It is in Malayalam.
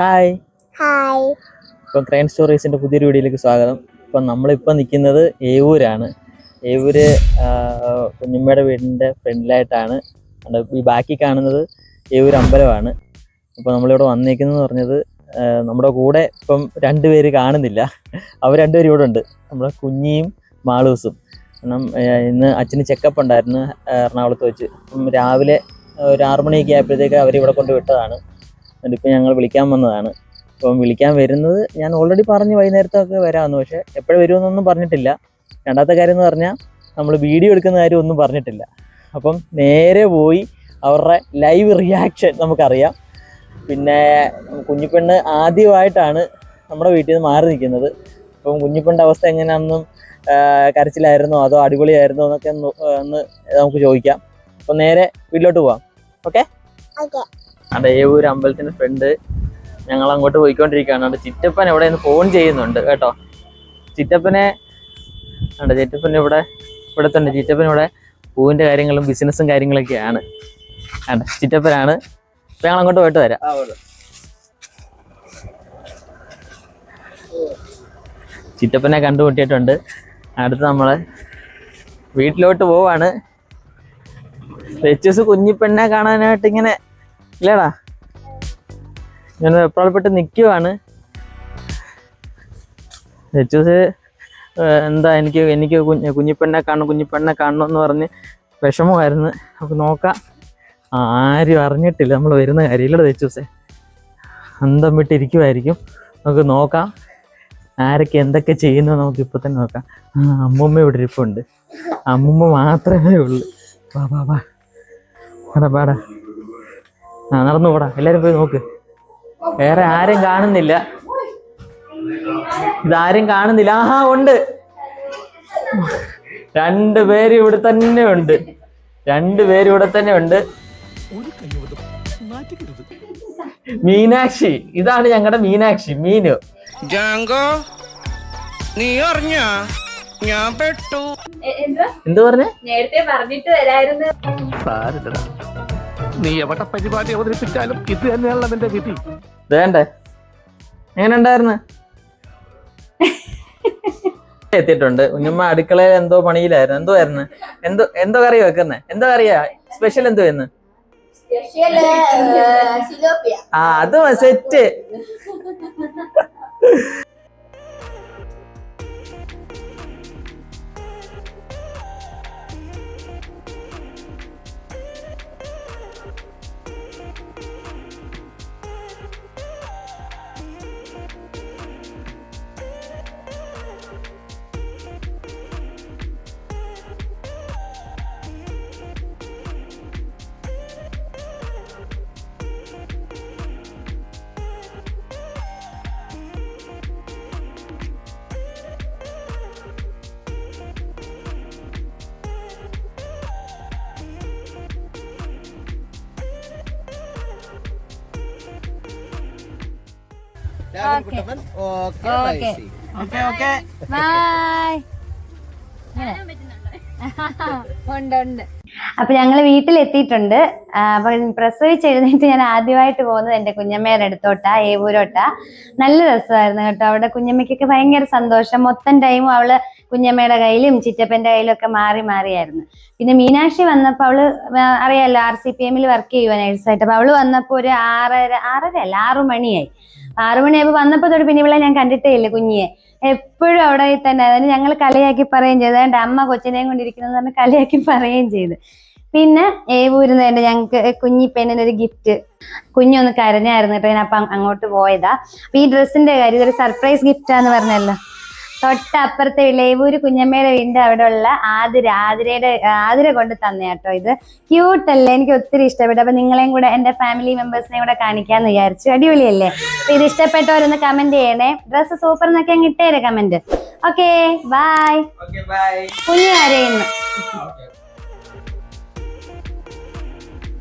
ഹായ് ഹായ് ഇപ്പം ക്രൈം സ്റ്റോറീസിന്റെ പുതിയൊരു വീഡിയോയിലേക്ക് സ്വാഗതം. ഇപ്പം നമ്മളിപ്പോൾ നിൽക്കുന്നത് ഏവൂരാണ്. ഏവൂര് കുഞ്ഞുമ്മയുടെ വീടിന്റെ ഫ്രണ്ടിലായിട്ടാണ്. ഈ ബാക്കി കാണുന്നത് ഏവൂർ അമ്പലമാണ്. അപ്പോൾ നമ്മളിവിടെ വന്നിരിക്കുന്നത് പറഞ്ഞത് നമ്മുടെ കൂടെ ഇപ്പം രണ്ടുപേര് കാണുന്നില്ല. അവർ രണ്ടുപേരും ഇവിടെ ഉണ്ട്. നമ്മുടെ കുഞ്ഞിയും മാളൂസും. കാരണം ഇന്ന് അച്ഛന് ചെക്കപ്പ് ഉണ്ടായിരുന്നു എറണാകുളത്ത് വെച്ച്. രാവിലെ ഒരു ആറുമണിയൊക്കെ ആയപ്പോഴത്തേക്ക് അവരിവിടെ കൊണ്ട് വിട്ടതാണ്. എന്നിട്ടിപ്പോൾ ഞങ്ങൾ വിളിക്കാൻ വന്നതാണ്. അപ്പം വിളിക്കാൻ വരുന്നത് ഞാൻ ഓൾറെഡി പറഞ്ഞ് വൈകുന്നേരത്തൊക്കെ വരാമെന്ന് പക്ഷേ എപ്പോഴും വരുമെന്നൊന്നും പറഞ്ഞിട്ടില്ല. രണ്ടാമത്തെ കാര്യം എന്ന് പറഞ്ഞാൽ നമ്മൾ വീഡിയോ എടുക്കുന്ന കാര്യം ഒന്നും പറഞ്ഞിട്ടില്ല. അപ്പം നേരെ പോയി അവരുടെ ലൈവ് റിയാക്ഷൻ നമുക്കറിയാം. പിന്നെ കുഞ്ഞിപ്പെണ്ണ് ആദ്യമായിട്ടാണ് നമ്മുടെ വീട്ടിൽ നിന്ന് മാറി നിൽക്കുന്നത്. അപ്പം കുഞ്ഞിപ്പെണ്ണിന്റെ അവസ്ഥ എങ്ങനെയാണെന്നും കരച്ചിലായിരുന്നോ അതോ അടിപൊളിയായിരുന്നോ എന്നൊക്കെ ഒന്ന് നമുക്ക് ചോദിക്കാം. അപ്പം നേരെ വീട്ടിലോട്ട് പോവാം. ഓക്കെ. അവിടെ ഏവൂർ അമ്പലത്തിന്റെ ഫ്രണ്ട് ഞങ്ങൾ അങ്ങോട്ട് പോയിക്കൊണ്ടിരിക്കുകയാണ്. അവിടെ ചിറ്റപ്പൻ ഇവിടെ നിന്ന് ഫോൺ ചെയ്യുന്നുണ്ട് കേട്ടോ. ചിറ്റപ്പനെ ഉണ്ട് ചിറ്റപ്പൻ ഇവിടെ ഇവിടെ തന്നെ ചിറ്റപ്പൻ ഇവിടെ പൂവിന്റെ കാര്യങ്ങളും ബിസിനസ്സും കാര്യങ്ങളൊക്കെയാണ്. ആണ് ചിറ്റപ്പനാണ്. ഇപ്പം ഞങ്ങൾ അങ്ങോട്ട് പോയിട്ട് വരാം. ചിറ്റപ്പനെ കണ്ടുമുട്ടിയിട്ടുണ്ട്. അടുത്ത് നമ്മൾ വീട്ടിലോട്ട് പോവാണ്. വെച്ചൂസ് കുഞ്ഞിപ്പെണ്ണെ കാണാനായിട്ട് ഇങ്ങനെ ഇല്ലടാ. ഞാൻ വെപ്രാളപ്പെട്ട് നിൽക്കുവാണ് ചൂസ് എന്താ എനിക്ക് എനിക്ക് കുഞ്ഞ് കുഞ്ഞിപ്പെണ്ണെ കാണണം കുഞ്ഞിപ്പെണ്ണെ കാണണം എന്ന് പറഞ്ഞ് വിഷമമായിരുന്നു. നമുക്ക് നോക്കാം. ആരും അറിഞ്ഞിട്ടില്ല നമ്മൾ വരുന്ന കാര്യമില്ലട തെച്ചൂസേ അന്തം വിട്ടിരിക്കുമായിരിക്കും നമുക്ക് നോക്കാം. ആരൊക്കെ എന്തൊക്കെ ചെയ്യുന്നു നമുക്ക് ഇപ്പം തന്നെ നോക്കാം. ആ അമ്മൂമ്മ ഇവിടെ ഇരിപ്പുണ്ട്. അമ്മൂമ്മ മാത്രമേ ഉള്ളൂ. വാ വാ വാ. പാടാ പാടാ ആ നടന്നു പോടാ. എല്ലാരും പോയി നോക്ക്. വേറെ ആരും കാണുന്നില്ല. ഇതാരും കാണുന്നില്ല. ആഹാ ഉണ്ട്. രണ്ടു പേര് ഇവിടെ തന്നെ ഉണ്ട്. രണ്ടു പേര് ഇവിടെ തന്നെ ഉണ്ട്. മീനാക്ഷി ഇതാണ് ഞങ്ങളുടെ മീനാക്ഷി മീനു. ജാങ്കോ നീ അറിഞ്ഞ? ഞാൻ പെട്ടു. എന്ത് പറഞ്ഞേ? നേരത്തെ പറഞ്ഞിട്ട് വരായിരുന്നു. സാരില്ലടാ നീ എവിടെ പരിപാടി അവതരിപ്പിച്ചാലും ഇത് തന്നെയാണല്ലോ നിന്റെ വിധി. വേണ്ടേ? എങ്ങനെ ഉണ്ടായിരുന്നു എത്തിയിട്ടുണ്ട്. ഉമ്മ അടുക്കളയിൽ എന്തോ പണിയിലായിരുന്നു. എന്തോ ആയിരുന്നു? എന്തോ എന്തോ കറി വെക്കുന്നേ? എന്തോ കറിയാ? സ്പെഷ്യൽ എന്തോ എന്ന് ആ അത് സെറ്റ്. ഉണ്ട് ഉണ്ട്. അപ്പൊ ഞങ്ങൾ വീട്ടിലെത്തിയിട്ടുണ്ട്. അപ്പൊ പ്രസവിച്ച് എഴുന്നേറ്റ് ഞാൻ ആദ്യമായിട്ട് പോകുന്നത് എന്റെ കുഞ്ഞമ്മയുടെ അടുത്തോട്ടാ ഏവൂരോട്ടാ. നല്ല രസമായിരുന്നു കേട്ടോ. അവിടെ കുഞ്ഞമ്മയ്ക്കൊക്കെ ഭയങ്കര സന്തോഷം. മൊത്തം ടൈമും അവൾ കുഞ്ഞമ്മയുടെ കയ്യിലും ചിറ്റപ്പന്റെ കയ്യിലും ഒക്കെ മാറി മാറിയായിരുന്നു പിന്നെ മീനാക്ഷി വന്നപ്പോ അവൾ അറിയാലോ ആർ സി പി എമ്മിൽ വർക്ക് ചെയ്യുവാൻ നഴ്സായിട്ട് അപ്പൊ അവൾ വന്നപ്പോ ഒരു ആറര ആറര അല്ല ആറു മണിയായി. ആറു മണിയായപ്പോ വന്നപ്പോ തൊട്ട് പിന്നെ ഞാൻ കണ്ടിട്ടേ ഇല്ല കുഞ്ഞിയെ. എപ്പോഴും അവിടെ തന്നെ. അതിന് ഞങ്ങൾ കളിയാക്കി പറയുകയും ചെയ്തു. അതുകൊണ്ട് അമ്മ കൊച്ചിനെയും കൊണ്ടിരിക്കുന്നത് പറഞ്ഞ് കളിയാക്കി പറയുകയും ചെയ്തു. പിന്നെ ഏവൂരുന്ന് തന്നെ ഞങ്ങൾക്ക് കുഞ്ഞി പെണ്ണിന് ഒരു ഗിഫ്റ്റ് കുഞ്ഞൊന്ന് കരഞ്ഞായിരുന്നു. കേട്ടോ ഞാൻ അപ്പം അങ്ങോട്ട് പോയതാ. അപ്പൊ ഈ ഡ്രസ്സിന്റെ കാര്യം ഇതൊരു സർപ്രൈസ് ഗിഫ്റ്റാന്ന് പറഞ്ഞല്ലോ. തൊട്ടപ്പുറത്തെ ഇളയവൂര് കുഞ്ഞമ്മയുടെ വീടിന്റെ അവിടെ ഉള്ള ആതിര ആതിരയുടെ ആതിര കൊണ്ട് തന്നെ കേട്ടോ ഇത്. ക്യൂട്ടല്ലേ എനിക്ക് ഒത്തിരി ഇഷ്ടപ്പെട്ടു. അപ്പൊ നിങ്ങളെയും കൂടെ എന്റെ ഫാമിലി മെമ്പേഴ്സിനെയും കൂടെ കാണിക്കാന്ന് വിചാരിച്ചു. അടിപൊളിയല്ലേ? അപ്പൊ ഇത് ഇഷ്ടപ്പെട്ടവരൊന്ന് കമന്റ് ചെയ്യണേ. ഡ്രസ്സ് സൂപ്പർ എന്നൊക്കെ അങ്ങ് ഇട്ടേരെ കമന്റ് ഓക്കെ ബൈ കുഞ്ഞു കരയുന്നു